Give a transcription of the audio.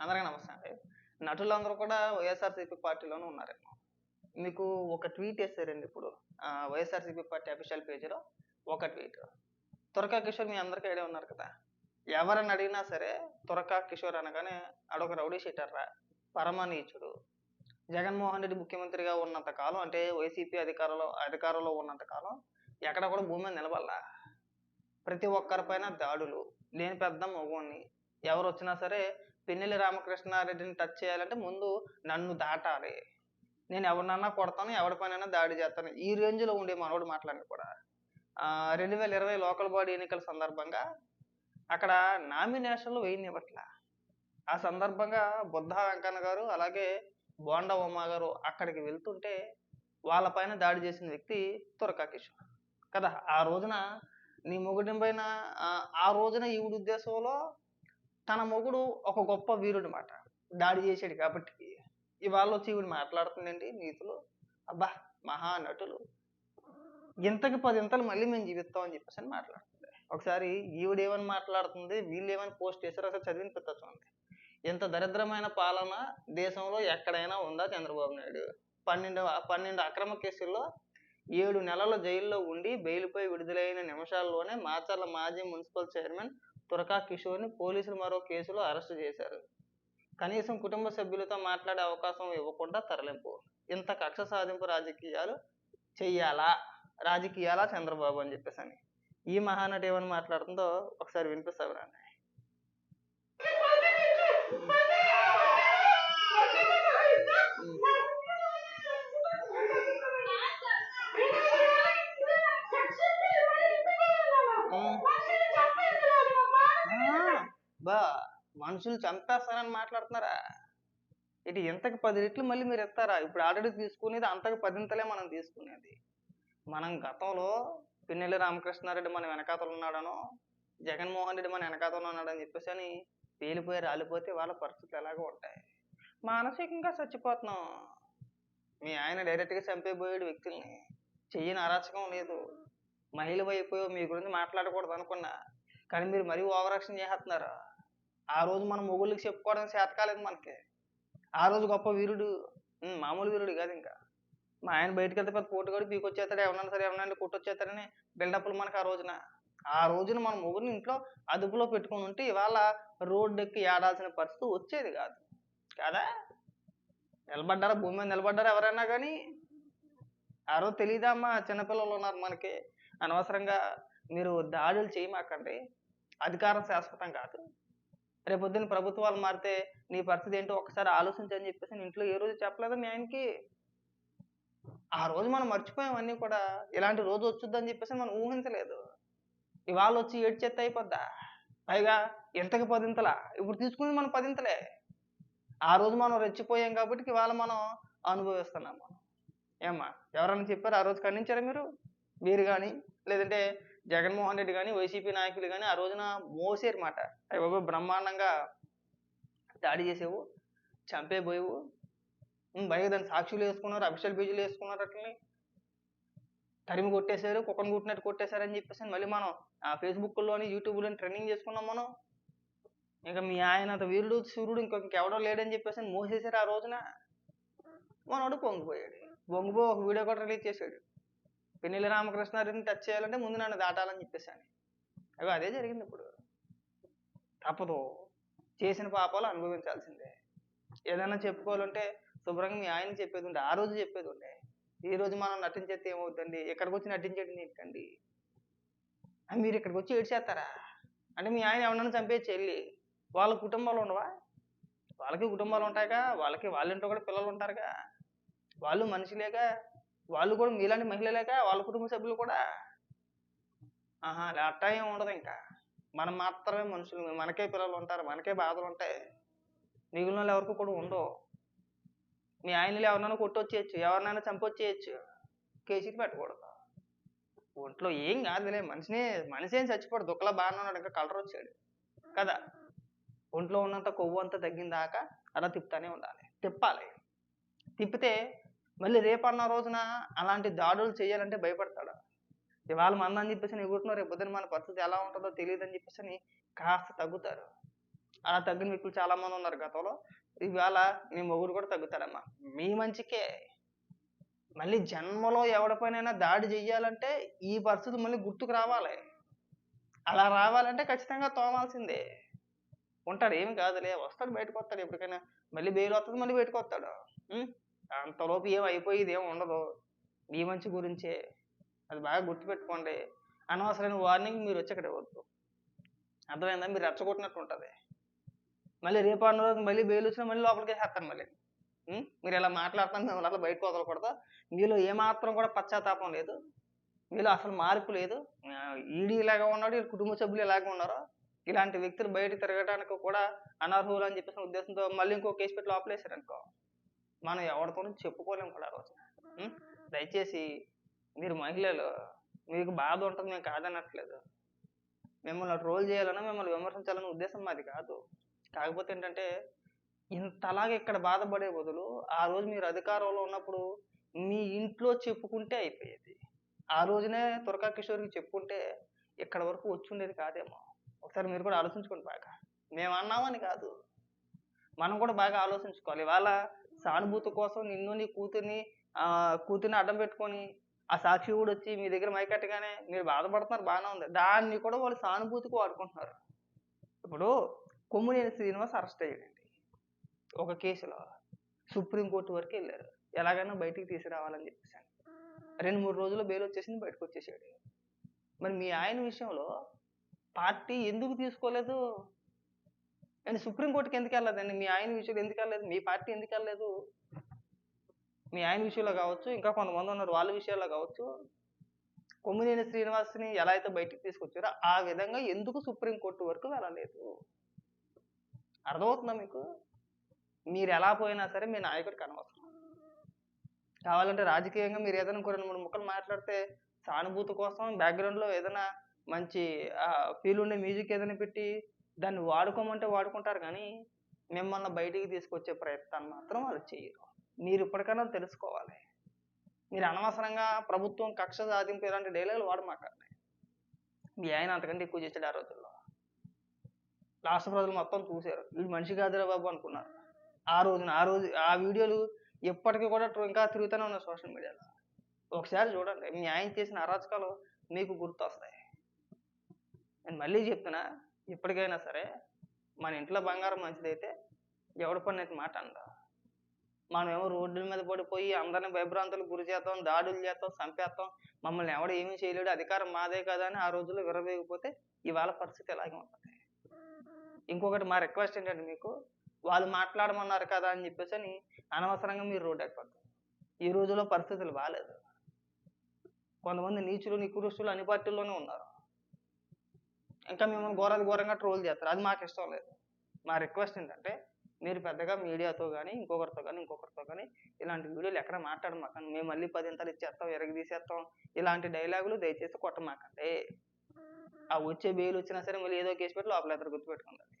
అందరికీ నమస్తే అండి. నటులందరూ కూడా వైఎస్ఆర్సీపీ పార్టీలోనే ఉన్నారేమో. మీకు ఒక ట్వీట్ వేసారండి ఇప్పుడు. ఆ, వైఎస్ఆర్సీపీ పార్టీ అఫీషియల్ పేజీలో ఒక ట్వీట్. తురకా కిషోర్ మీ అందరికీ ఐడియా ఉన్నారు కదా. ఎవరిని అడిగినా సరే తురకా కిషోర్ అనగానే అడొక రౌడీ షీటర్రా పరమనీచుడు. జగన్మోహన్ రెడ్డి ముఖ్యమంత్రిగా ఉన్నంత కాలం అంటే వైసీపీ అధికారంలో అధికారంలో ఉన్నంత కాలం ఎక్కడ కూడా భూమి మీద నిలబడలా. ప్రతి ఒక్కరిపైన దాడులు. నేను పెద్ద మగవాణ్ణి ఎవరు వచ్చినా సరే పెన్నెల్లి రామకృష్ణారెడ్డిని టచ్ చేయాలంటే ముందు నన్ను దాటాలి. నేను ఎవరినన్నా కొడతాను ఎవరిపైనైనా దాడి చేస్తాను. ఈ రేంజ్లో ఉండే మనోడు మాట్లాడిన కూడా. రెండు వేల ఇరవై లోకల్ బాడీ ఎన్నికల సందర్భంగా అక్కడ నామినేషన్లు ఇవ్వట్ల ఆ సందర్భంగా బుద్ధ వెంకన్న గారు అలాగే బోండా ఉమా గారు అక్కడికి వెళ్తుంటే వాళ్ళపైన దాడి చేసిన వ్యక్తి తురకా కిషోర్ కదా ఆ రోజున నీ మొగుడి పైన ఆ, ఆ రోజున ఈవిడ ఉద్దేశంలో తన మొగుడు ఒక గొప్ప వీరుడు మాట దాడి చేశాడు కాబట్టి ఇవాళ వచ్చి ఈవిడ మాట్లాడుతుందండి నీతులు. అబ్బా మహానటులు ఇంతకి పది ఇంతలు మళ్ళీ మేము జీవిస్తామని చెప్పేసి అని మాట్లాడుతుంది. ఒకసారి ఈవిడ ఏమని మాట్లాడుతుంది వీళ్ళు ఏమని పోస్ట్ చేశారో ఒకసారి చదివిన చూడండి. ఇంత దరిద్రమైన పాలన దేశంలో ఎక్కడైనా ఉందా చంద్రబాబు నాయుడు? పన్నెండు పన్నెండు అక్రమ కేసుల్లో ఏడు నెలల జైల్లో ఉండి బెయిల్పై విడుదలైన నిమిషాల్లోనే మాచర్ల మాజీ మున్సిపల్ చైర్మన్ తురకా కిషోర్ని పోలీసులు మరో కేసులో అరెస్టు చేశారు. కనీసం కుటుంబ సభ్యులతో మాట్లాడే అవకాశం ఇవ్వకుండా తరలింపు. ఇంత కక్ష సాధింపు రాజకీయాలు చెయ్యాలా? రాజకీయాలా చంద్రబాబు అని చెప్పేసి అని ఈ మహానటి ఏమని మాట్లాడుతుందో ఒకసారి వినిపిస్తాను రండి మనుషులు చంపేస్తారని మాట్లాడుతున్నారా? ఇటు ఇంతకు పది రెట్లు మళ్ళీ మీరు ఇస్తారా? ఇప్పుడు ఆల్రెడీ తీసుకునేది అంతకు పదింతలే మనం తీసుకునేది. మనం గతంలో పిన్నెల్లి రామకృష్ణారెడ్డి మన వెనకాతలు ఉన్నాడనో జగన్మోహన్ రెడ్డి మన వెనకాతలు ఉన్నాడని చెప్పేసి అని పేలిపోయి రాలిపోతే వాళ్ళ పరిస్థితులు ఎలాగో ఉంటాయి. మానసికంగా చచ్చిపోతున్నాం. మీ ఆయన డైరెక్ట్గా చంపేపోయాడు వ్యక్తుల్ని. చెయ్యని అరాచకం లేదు. మహిళ అయిపోయో మీ గురించి మాట్లాడకూడదు అనుకున్నా కానీ మీరు మరీ ఓవరాక్షన్ చేస్తున్నారా చేస్తున్నారు? ఆ రోజు మనం మొగుళ్ళకి చెప్పుకోవడం చేత కాలేదు మనకి. ఆ రోజు గొప్ప వీరుడు మామూలు వీరుడు కాదు ఇంకా. మా ఆయన బయటకు వెళ్తే పెద్ద పోటుగాడు పీకొచ్చేస్తాడు ఎవరన్నా సరే ఎవరన్నా కొట్టొచ్చేస్తాడని బిల్డప్లు మనకు ఆ రోజున. ఆ రోజున మన మొగుడిని ఇంట్లో అదుపులో పెట్టుకొని ఉంటే ఇవాళ రోడ్డు ఎక్కి ఏడాల్సిన పరిస్థితి వచ్చేది కాదు. కాదా? నిలబడ్డారా? భూమి మీద నిలబడ్డారా ఎవరైనా కానీ ఆ రోజు తెలియదా అమ్మా? చిన్నపిల్లలు ఉన్నారు మనకి. అనవసరంగా మీరు దాడులు చేయమాకండి. అధికారం శాశ్వతం కాదు. రేపొద్దున ప్రభుత్వాలు మారితే నీ పరిస్థితి ఏంటో ఒకసారి ఆలోచించని చెప్పేసి నేను ఇంట్లో ఏ రోజు చెప్పలేదు మీ ఆయనకి. ఆ రోజు మనం మర్చిపోయామన్నీ కూడా. ఇలాంటి రోజు వచ్చుద్దని చెప్పేసి మనం ఊహించలేదు. ఇవాళ వచ్చి ఏడు చెత్త అయిపోద్దా? పైగా ఎంతకి పదింతలా. ఇప్పుడు తీసుకుంది మనం పదింతలే. ఆ రోజు మనం రెచ్చిపోయాం కాబట్టి ఇవాళ మనం అనుభవిస్తున్నాం మనం. ఏమ్మా ఎవరన్నా చెప్పారు ఆ రోజు ఖండించారా మీరు? మీరు కానీ లేదంటే జగన్మోహన్ రెడ్డి కానీ వైసీపీ నాయకులు కానీ ఆ రోజున మోసేరు మాట బాబు బ్రహ్మాండంగా దాడి చేసేవు చంపేపోయేవు బయట పైగా దాని సాక్షులు వేసుకున్నారు అఫీషియల్ పేజీలు వేసుకున్నారు అట్లని. తరిమి కొట్టేశారు కుక్కను కొట్టినట్టు కొట్టేశారని చెప్పేసి మళ్ళీ మనం ఆ ఫేస్బుక్లోని యూట్యూబ్లోని ట్రెండింగ్ చేసుకున్నాం మనం. ఇంకా మీ ఆయన వీరుడు సూర్యుడు ఇంకొక ఇంకెవడో లేడని చెప్పేసి మోసేశారు ఆ రోజున. మనోడు పొంగిపోయాడు. పొంగిపో ఒక వీడియో కూడా రిలీజ్ చేశాడు. పిన్నెల్లి రామకృష్ణారెడ్డిని టచ్ చేయాలంటే ముందు నన్ను దాటాలని చెప్పేసి అని అవి అదే జరిగింది ఇప్పుడు. తప్పదు. చేసిన పాపాలు అనుభవించాల్సిందే. ఏదైనా చెప్పుకోవాలంటే శుభ్రంగా మీ ఆయన చెప్పేది ఉండే ఆ రోజు చెప్పేది ఉండే. ఈ రోజు మనం నటించేస్తే ఏమవుతుంది ఇక్కడికి వచ్చి నటించేది ఏంటండి మీరు ఇక్కడికి వచ్చి ఏడ్చేస్తారా? అంటే మీ ఆయన ఎవరన్నా చంపేసి వెళ్ళి వాళ్ళ కుటుంబాలు ఉండవా? వాళ్ళకి కుటుంబాలు ఉంటాయిగా వాళ్ళకి వాళ్ళ ఇంట్లో కూడా పిల్లలు ఉంటారుగా. వాళ్ళు మనుషులేగా వాళ్ళు కూడా మీలాంటి మహిళలేక వాళ్ళ కుటుంబ సభ్యులు కూడా ఆహా అట్టా ఏం ఉండదు ఇంకా. మనం మాత్రమే మనుషులు మనకే పిల్లలు ఉంటారు మనకే బాధలు ఉంటాయి మిగిలిన వాళ్ళు ఎవరికి కూడా ఉండవు. మీ ఆయనలు ఎవరినైనా కొట్టొచ్చేయచ్చు ఎవరినైనా చంపొచ్చేయచ్చు కేసీకి పెట్టకూడదు. ఒంట్లో ఏం కాదులే మనిషిని మనిషి ఏం చచ్చిపోడు దుఃఖలా బాగానే ఉన్నాడు ఇంకా కలర్ వచ్చాడు. కదా? ఒంట్లో ఉన్నంత కొవ్వు అంతా తగ్గిన దాకా అలా తిప్పుతానే ఉండాలి. తిప్పాలి. తిప్పితే మళ్ళీ రేపన్న రోజున అలాంటి దాడులు చేయాలంటే భయపడతాడు? ఇవాళ మందని చెప్పేసి ఎగురుతున్నారు రేపు పొద్దున మన పరిస్థితి ఎలా ఉంటుందో తెలియదు అని చెప్పేసి అని కాస్త తగ్గుతారు. అలా తగ్గిన వ్యక్తులు చాలా మంది ఉన్నారు గతంలో. ఇవాళ మీ మొగుడు కూడా తగ్గుతారమ్మా మీ మంచికే. మళ్ళీ జన్మలో ఎవడిపైనైనా దాడి చెయ్యాలంటే ఈ పరిస్థితి మళ్ళీ గుర్తుకు రావాలి. అలా రావాలంటే ఖచ్చితంగా తోమాల్సిందే. ఉంటాడు ఏమి కాదులే. వస్తాడు బయటకు వస్తాడు. ఎప్పటికైనా మళ్ళీ బెయిల్ వస్తుంది మళ్ళీ బయటకు వస్తాడు. అంతలోపు ఏం అయిపోయేది ఏం ఉండదు. మీ మంచి గురించే. అది బాగా గుర్తుపెట్టుకోండి. అనవసరమైన వార్నింగ్ మీరు వచ్చి అక్కడ ఇవ్వద్దు అర్థమైందా? మీరు రెచ్చగొట్టినట్టు ఉంటుంది. మళ్ళీ రేపు అన్న రోజు మళ్ళీ బెయిల్ వచ్చినా మళ్ళీ లోపలికి వేసేస్తాను మళ్ళీ. మీరు ఇలా మాట్లాడుతాను మిమ్మల్ని అట్లా బయటకు వదలకూడదు? మీలో ఏమాత్రం కూడా పశ్చాత్తాపం లేదు. మీలో అసలు మార్పు లేదు. ఈడీ ఇలాగా ఉన్నాడు వీళ్ళ కుటుంబ సభ్యులు ఇలాగే ఉన్నారు? ఇలాంటి వ్యక్తులు బయట తిరగడానికి కూడా అనర్హులు అని చెప్పేసిన ఉద్దేశంతో మళ్ళీ ఇంకో కేసు పెట్టి లోపలేసారు అనుకో మనం ఎవరితోనూ చెప్పుకోలేము కూడా ఆ రోజు. దయచేసి మీరు మహిళలు మీకు బాధ ఉంటుంది మేము కాదనట్లేదు. మిమ్మల్ని ట్రోల్ చేయాలని మిమ్మల్ని విమర్శించాలనే ఉద్దేశం మాది కాదు. కాకపోతే ఏంటంటే ఇంతలాగా ఇక్కడ బాధపడే బదులు ఆ రోజు మీరు అధికారంలో ఉన్నప్పుడు మీ ఇంట్లో చెప్పుకుంటే అయిపోయేది. ఆ రోజునే తురకా కిషోర్కి చెప్పుకుంటే ఇక్కడ వరకు వచ్చుండేది కాదేమో. ఒకసారి మీరు కూడా ఆలోచించుకోండి బాగా. మేము అన్నామని కాదు. మనం కూడా బాగా ఆలోచించుకోవాలి. ఇవాళ సానుభూతి కోసం నిన్ను నీ కూతుర్ని కూతుర్ని అడ్డం పెట్టుకొని ఆ సాక్షి కూడా వచ్చి మీ దగ్గర మైకట్టగానే మీరు బాధపడుతున్నారు బాగానే ఉంది. దాన్ని కూడా వాళ్ళు సానుభూతికి వాడుకుంటున్నారు. ఇప్పుడు కొమ్మునేని శ్రీనివాస్ అరెస్ట్ అయ్యాడండి. ఒక కేసులో సుప్రీంకోర్టు వరకు వెళ్ళారు. ఎలాగైనా బయటికి తీసుకురావాలని చెప్పేసి. రెండు మూడు రోజుల్లో బెయిల్ వచ్చేసింది బయటకు వచ్చేసాడు. మరి మీ ఆయన విషయంలో పార్టీ ఎందుకు తీసుకోలేదు? అండ్ సుప్రీంకోర్టుకి ఎందుకు వెళ్ళలేదండి? మీ ఆయన విషయంలో ఎందుకు వెళ్ళలేదు? మీ పార్టీ ఎందుకు వెళ్ళలేదు? మీ ఆయన విషయంలో కావచ్చు ఇంకా కొంతమంది ఉన్నారు వాళ్ళ విషయాల్లో కావచ్చు. కొమ్మినేని శ్రీనివాస్ని ఎలా అయితే బయటికి తీసుకొచ్చారో ఆ విధంగా ఎందుకు సుప్రీంకోర్టు వరకు వెళ్ళలేదు? అర్థమవుతుందా మీకు? మీరు ఎలా పోయినా సరే మీ నాయకుడికి అనవసరం. కావాలంటే రాజకీయంగా మీరు ఏదైనా ఒక రెండు మూడు ముక్కలు మాట్లాడితే సానుభూతి కోసం బ్యాక్గ్రౌండ్లో ఏదైనా మంచి ఫీల్ ఉండే మ్యూజిక్ ఏదైనా పెట్టి దాన్ని వాడుకోమంటే వాడుకుంటారు కానీ మిమ్మల్ని బయటికి తీసుకొచ్చే ప్రయత్నాన్ని మాత్రం వాళ్ళు చేయరు. మీరు ఇప్పటికైనా తెలుసుకోవాలి. మీరు అనవసరంగా ప్రభుత్వం కక్ష సాధింపు ఇలాంటి డైలాగులు వాడమాకండి మీ ఆయన అంతకంటే ఎక్కువ చేశాడు ఆ రోజుల్లో. రాష్ట్ర ప్రజలు మొత్తం చూశారు. వీడు మనిషి కాదురా బాబు అనుకున్నారు. ఆ రోజున ఆ రోజు ఆ వీడియోలు ఎప్పటికీ కూడా ఇంకా తిరుగుతూనే ఉన్నాయి సోషల్ మీడియాలో. ఒకసారి చూడండి మీ ఆయన చేసిన అరాచకాలు మీకు గుర్తొస్తాయి. నేను మళ్ళీ చెప్తున్నా ఇప్పటికైనా సరే మన ఇంట్లో బంగారం మంచిదైతే ఎవడు పడినట్టు మాట అండ మనం ఏమో రోడ్ల మీద పడిపోయి అందరిని భయభ్రాంతులకు గురి చేస్తాం దాడులు చేస్తాం చంపేస్తాం. మమ్మల్ని ఎవడు ఏమీ చేయలేడు అధికారం మాదే కదా అని ఆ రోజుల్లో విరవేయకపోతే ఇవాళ పరిస్థితి ఇలాగే ఉంటుంది? ఇంకొకటి మా రిక్వెస్ట్ ఏంటంటే మీకు వాళ్ళు మాట్లాడమన్నారు కదా అని చెప్పేసి అని అనవసరంగా మీరు రోడ్డు ఎక్కవద్దు ఈ రోజుల్లో పరిస్థితులు బాగాలేదు కొంతమంది నీచులు నికృష్టులు అన్ని పార్టీల్లోనే ఉన్నారు. ఇంకా మిమ్మల్ని ఘోరాది ఘోరంగా ట్రోల్ చేస్తారు. అది మాకు ఇష్టం లేదు. మా రిక్వెస్ట్ ఏంటంటే మీరు పెద్దగా మీడియాతో కానీ ఇంకొకరితో కానీ ఇంకొకరితో కానీ ఇలాంటి వీడియోలు ఎక్కడ మాట్లాడమాకండి. మేము మళ్ళీ పదింతలు ఇచ్చేస్తాం ఎరగ తీసేస్తాం. ఇలాంటి డైలాగులు దయచేసి కొట్టమాకండి. ఆ వచ్చే బెయిల్ వచ్చినా సరే మళ్ళీ ఏదో కేసు పెట్టి లోపల ఇద్దరు గుర్తుపెట్టుకుందండి